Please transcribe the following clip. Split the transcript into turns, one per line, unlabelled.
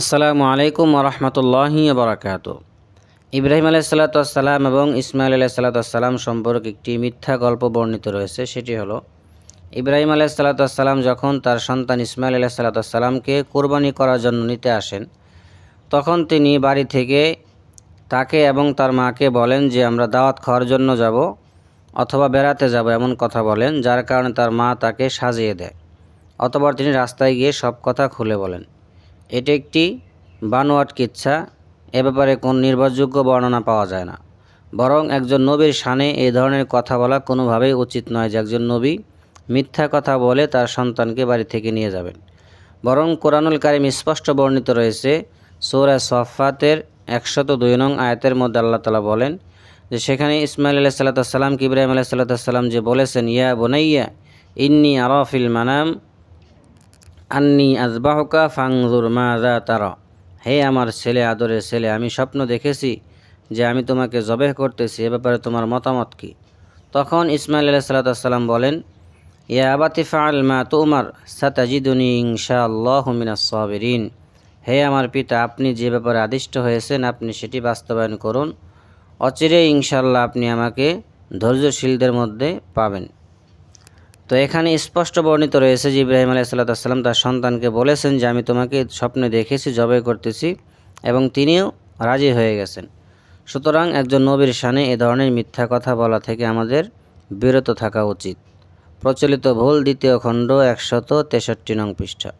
আসসালামু আলাইকুম রহমতুল্লাহি বারাকাত ইব্রাহিম আলাইসাল্লাতাম এবং ইসমাইল আলাইসাল্লাতাম সম্পর্কে একটি মিথ্যা গল্প বর্ণিত রয়েছে, সেটি হলো, ইব্রাহিম আলাইসাল্লাতাম যখন তার সন্তান ইসমাইল আলাইসাল্লাতামকে কোরবানি করার জন্য নিতে আসেন, তখন তিনি বাড়ি থেকে তাকে এবং তার মাকে বলেন যে, আমরা দাওয়াত খাওয়ার জন্য যাব অথবা বেড়াতে যাব, এমন কথা বলেন, যার কারণে তার মা তাকে সাজিয়ে দেয়। অতবার তিনি রাস্তায় গিয়ে সব কথা খুলে বলেন। এটি একটি বানোয়াট কিচ্ছা। এ ব্যাপারে কোন নির্ভরযোগ্য বর্ণনা পাওয়া যায় না। বরং একজন নবীর সানে এই ধরনের কথা বলা কোনোভাবেই উচিত নয় যে একজন নবী মিথ্যা কথা বলে তার সন্তানকে বাড়ি থেকে নিয়ে যাবেন। বরং কোরআনুল কারিম স্পষ্ট বর্ণিত রয়েছে, সৌরা সফাতের একশত দুই নং আয়াতের মধ্যে আল্লাহ তালা বলেন যে, সেখানে ইসমাইল আলাহ সাল্লাতাম ইব্রাহিম আলাহ সাল্লাহ সাল্লাম যে বলেছেন, ইয়া বোনাইয়া, ইন্নি আরফিল মানাম আন্নি আজবাহকা ফাংজুর মাজা তারা। হে আমার ছেলে, আদরের ছেলে, আমি স্বপ্ন দেখেছি যে আমি তোমাকে জবেহ করতেছি, এ ব্যাপারে তোমার মতামত কি? তখন ইসমাইল আলাহ সাল্লাতাম বলেন, ইয়া আবাতি ফাল মা তোমার, সাতাজিদুনি ইনশা আল্লাহ মিনাসবিরিন হে আমার পিতা, আপনি যে ব্যাপারে আদিষ্ট হয়েছেন, আপনি সেটি বাস্তবায়ন করুন। অচিরে ইনশাল্লাহ আপনি আমাকে ধৈর্যশীলদের মধ্যে পাবেন। তো এখানে স্পষ্ট বর্ণিত রয়েছে যে ইব্রাহিম আলাহ সাল্লাম তার সন্তানকে বলেছেন যে আমি তোমাকে স্বপ্নে দেখেছি, জবাই করতেছি এবং তিনিও রাজি হয়ে গেছেন। সুতরাং একজন নবীর সানে এ ধরনের মিথ্যা কথা বলা থেকে আমাদের বিরত থাকা উচিত। প্রচলিত ভুল দ্বিতীয় খণ্ড একশত তেষট্টি নং পৃষ্ঠা।